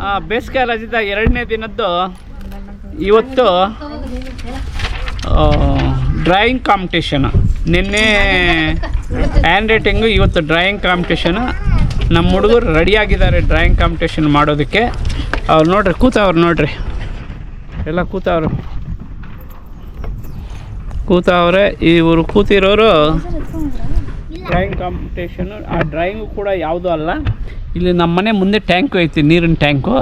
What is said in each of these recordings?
ಆ, ಬೇಸಿಗೆ ರಜದ ಎರಡನೇ ದಿನದ್ದು ಇವತ್ತು ಡ್ರಾಯಿಂಗ್ ಕಾಂಪಿಟೇಷನ್ ನಿನ್ನೆ ಹ್ಯಾಂಡ್ ರೈಟಿಂಗು ಇವತ್ತು ಡ್ರಾಯಿಂಗ್ ಕಾಂಪಿಟೇಷನ್ ನಮ್ಮ ಹುಡುಗರು ರೆಡಿಯಾಗಿದ್ದಾರೆ ಡ್ರಾಯಿಂಗ್ ಕಾಂಪಿಟೇಷನ್ ಮಾಡೋದಕ್ಕೆ. ಅವ್ರು ನೋಡ್ರಿ ಕೂತವ್ರು ನೋಡ್ರಿ. ಎಲ್ಲ ಕೂತವ್ರು. ಕೂತವ್ರೆ ಇವರು ಕೂತಿರೋರು. ಡ್ರಾಯಿಂಗ್ ಕಾಂಪಿಟೇಷನ್ ಆ ಡ್ರಾಯಿಂಗು ಕೂಡ ಯಾವುದೂ ಅಲ್ಲ. ಇಲ್ಲಿ ನಮ್ಮ ಮನೆ ಮುಂದೆ ಟ್ಯಾಂಕು ಐತಿ ನೀರಿನ ಟ್ಯಾಂಕು.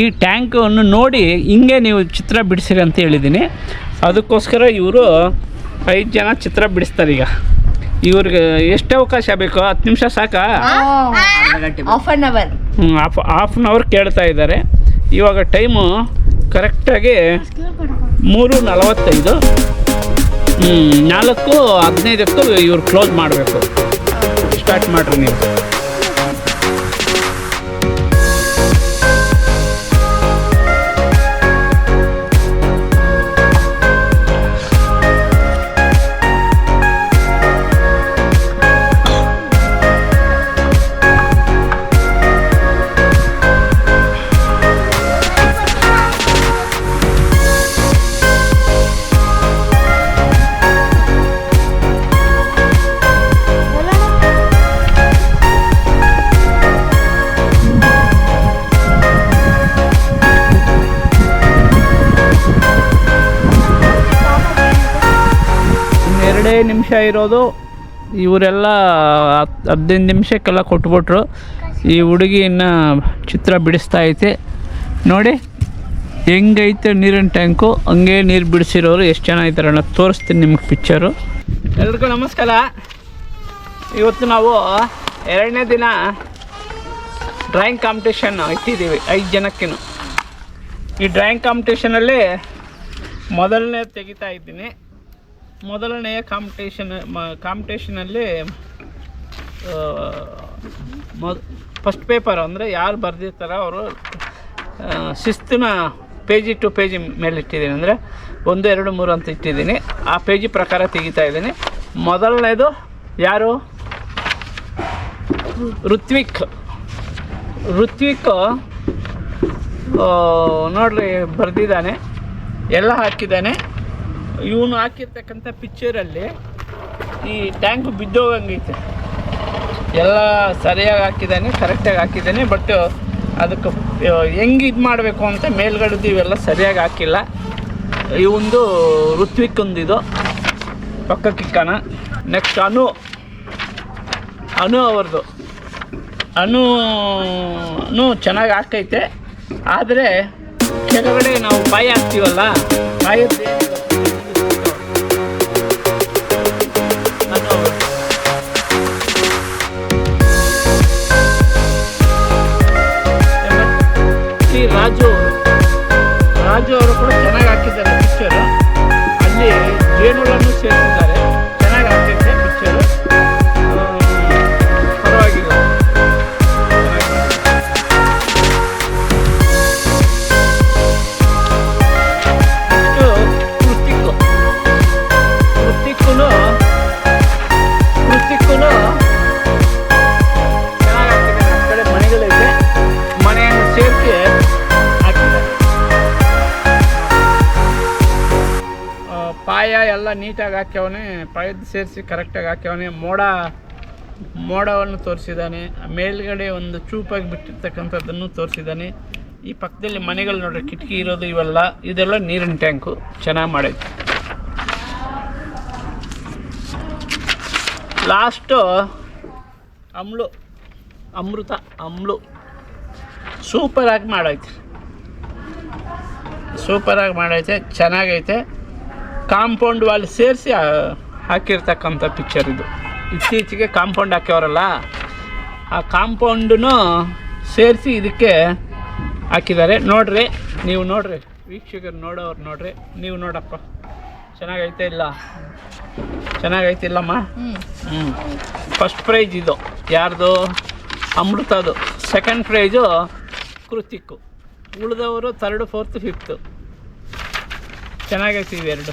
ಈ ಟ್ಯಾಂಕನ್ನು ನೋಡಿ ಹಿಂಗೆ ನೀವು ಚಿತ್ರ ಬಿಡಿಸಿರಿ ಅಂತ ಹೇಳಿದ್ದೀನಿ. ಅದಕ್ಕೋಸ್ಕರ ಇವರು ಐದು ಜನ ಚಿತ್ರ ಬಿಡಿಸ್ತಾರೆ ಈಗ. ಇವ್ರಿಗೆ ಎಷ್ಟು ಅವಕಾಶ ಬೇಕು ಹತ್ತು ನಿಮಿಷ ಸಾಕಾ? Half hour half half an hour ಕೇಳ್ತಾ ಇದ್ದಾರೆ. ಇವಾಗ ಟೈಮು ಕರೆಕ್ಟಾಗಿ ಮೂರು ನಲವತ್ತೈದು. ಹ್ಞೂ ನಾಲ್ಕು ಹದಿನೈದಕ್ಕೂ ಇವ್ರು ಕ್ಲೋಸ್ ಮಾಡಬೇಕು. ಸ್ಟಾರ್ಟ್ ಮಾಡಿರಿ ನೀವು. ಇನ್ನೆರಡೇ ನಿಮಿಷ ಇರೋದು. ಇವರೆಲ್ಲ ಹತ್ತು ಹದಿನೈದು ನಿಮಿಷಕ್ಕೆಲ್ಲ ಕೊಟ್ಬಿಟ್ರು. ಈ ಹುಡುಗಿ ಇನ್ನು ಚಿತ್ರ ಬಿಡಿಸ್ತಾ ಐತೆ. ನೋಡಿ, ಹೆಂಗೈತೆ ನೀರಿನ ಟ್ಯಾಂಕು, ಹಂಗೆ ನೀರು ಬಿಡಿಸಿರೋರು. ಎಷ್ಟು ಜನ ಇದ್ದಾರೆ ಅನ್ನೋ ತೋರಿಸ್ತೀನಿ ನಿಮ್ಗೆ ಪಿಕ್ಚರು ಎಲ್ರಿಗೂ ನಮಸ್ಕಾರ. ಇವತ್ತು ನಾವು ಎರಡನೇ ದಿನ ಡ್ರಾಯಿಂಗ್ ಕಾಂಪಿಟೇಷನ್ ಇಟ್ಟಿದ್ದೀವಿ, ಐದು ಜನಕ್ಕೇನು ಈ ಡ್ರಾಯಿಂಗ್ ಕಾಂಪಿಟೇಷನಲ್ಲಿ ಮೊದಲನೇ ತೆಗಿತಾ ಇದ್ದೀನಿ. ಮೊದಲನೆಯ ಕಾಂಪಿಟೇಷನ್ ಕಾಂಪಿಟೇಷನಲ್ಲಿ ಫಸ್ಟ್ ಪೇಪರ್ ಅಂದರೆ ಯಾರು ಬರೆದಿರ್ತಾರೋ ಅವರು ಶಿಸ್ತಿನ ಪೇಜಿ ಟು ಪೇಜಿ ಮೇಲೆ ಇಟ್ಟಿದ್ದೀನಿ ಅಂದರೆ ಒಂದು, ಎರಡು, ಮೂರು ಅಂತ ಇಟ್ಟಿದ್ದೀನಿ. ಆ ಪೇಜಿ ಪ್ರಕಾರ ತೆಗಿತಾ ಇದ್ದೀನಿ. ಮೊದಲನೇದು ಯಾರು? ಋತ್ವಿಕ್. ಋತ್ವಿಕ್ ನೋಡ್ರಿ ಬರೆದಿದ್ದಾನೆ. ಎಲ್ಲ ಹಾಕಿದ್ದಾನೆ. ಇವನು ಹಾಕಿರ್ತಕ್ಕಂಥ ಪಿಕ್ಚರಲ್ಲಿ ಈ ಟ್ಯಾಂಕ್ ಬಿದ್ದೋಗಂಗೈತೆ ಎಲ್ಲ ಸರಿಯಾಗಿ ಹಾಕಿದ್ದಾನೆ ಕರೆಕ್ಟಾಗಿ ಹಾಕಿದ್ದಾನೆ ಬಟ್ ಅದಕ್ಕೆ ಹೆಂಗೆ ಇದು ಮಾಡಬೇಕು ಅಂತ ಮೇಲ್ಗಡೆದು ಇವೆಲ್ಲ ಸರಿಯಾಗಿ ಹಾಕಿಲ್ಲ. ಇವಂದು ಋತ್ವಿಕ್ಕೊಂದು ಇದು ಪಕ್ಕಕ್ಕಿಕ್ಕನ ನೆಕ್ಸ್ಟ್ ಅನು. ಅನು ಅವ್ರದ್ದು ಅನು ಚೆನ್ನಾಗಿ ಹಾಕೈತೆ. ಆದರೆ, ಕೆಳಗಡೆ ನಾವು ಬಾಯಿ ಹಾಕ್ತೀವಲ್ಲ? ಬಾಯದ್ದು ಪಾಯ ಎಲ್ಲ ನೀಟಾಗಿ ಹಾಕ್ಯವನೆ ಪಾಯದ ಸೇರಿಸಿ ಕರೆಕ್ಟಾಗಿ ಹಾಕ್ಯವನೆ. ಮೋಡ, ಮೋಡವನ್ನು ತೋರಿಸಿದ್ದಾನೆ ಮೇಲ್ಗಡೆ ಒಂದು ಚೂಪಾಗಿ ಬಿಟ್ಟಿರ್ತಕ್ಕಂಥದ್ದನ್ನು ತೋರಿಸಿದ್ದಾನೆ ಈ ಪಕ್ಕದಲ್ಲಿ ಮನೆಗಳು ನೋಡ್ರಿ, ಕಿಟಕಿ ಇರೋದು ಇವೆಲ್ಲ. ಇದೆಲ್ಲ ನೀರಿನ ಟ್ಯಾಂಕು. ಚೆನ್ನಾಗಿ ಮಾಡೈತೆ. ಲಾಸ್ಟು ಅಮ್ಲು, ಅಮೃತ ಅಮ್ಲು. ಸೂಪರಾಗಿ ಮಾಡೈತೆ. ಸೂಪರಾಗಿ ಮಾಡೈತೆ, ಚೆನ್ನಾಗೈತೆ. ಕಾಂಪೌಂಡ್ ವಾಲ್ ಸೇರಿಸಿ ಹಾಕಿರ್ತಕ್ಕಂಥ ಪಿಕ್ಚರ್ ಇದು. ಇತ್ತೀಚೆಗೆ ಕಾಂಪೌಂಡ್ ಹಾಕ್ಯವ್ರಲ್ಲ ಆ ಕಾಂಪೌಂಡನ್ನು ಸೇರಿಸಿ ಇದಕ್ಕೆ ಹಾಕಿದ್ದಾರೆ. ನೋಡ್ರಿ ನೀವು ನೋಡ್ರಿ. ವೀಕ್ಷಕರು ನೋಡೋರು ನೋಡ್ರಿ. ನೀವು ನೋಡಪ್ಪ. ಚೆನ್ನಾಗೈತೆ ಇಲ್ಲ? ಚೆನ್ನಾಗೈತೆ ಇಲ್ಲಮ್ಮ? ಹ್ಞೂ ಫಸ್ಟ್ ಪ್ರೈಜ್ ಇದು. ಯಾರ್ದು? ಅಮೃತದು. ಸೆಕೆಂಡ್ ಪ್ರೈಜು ಕೃತಿಕ್ಕು. ಉಳಿದವರು ಥರ್ಡ್ ಫೋರ್ತ್ ಫಿಫ್ತು ಚೆನ್ನಾಗೈತೆ ಇವೆರಡು.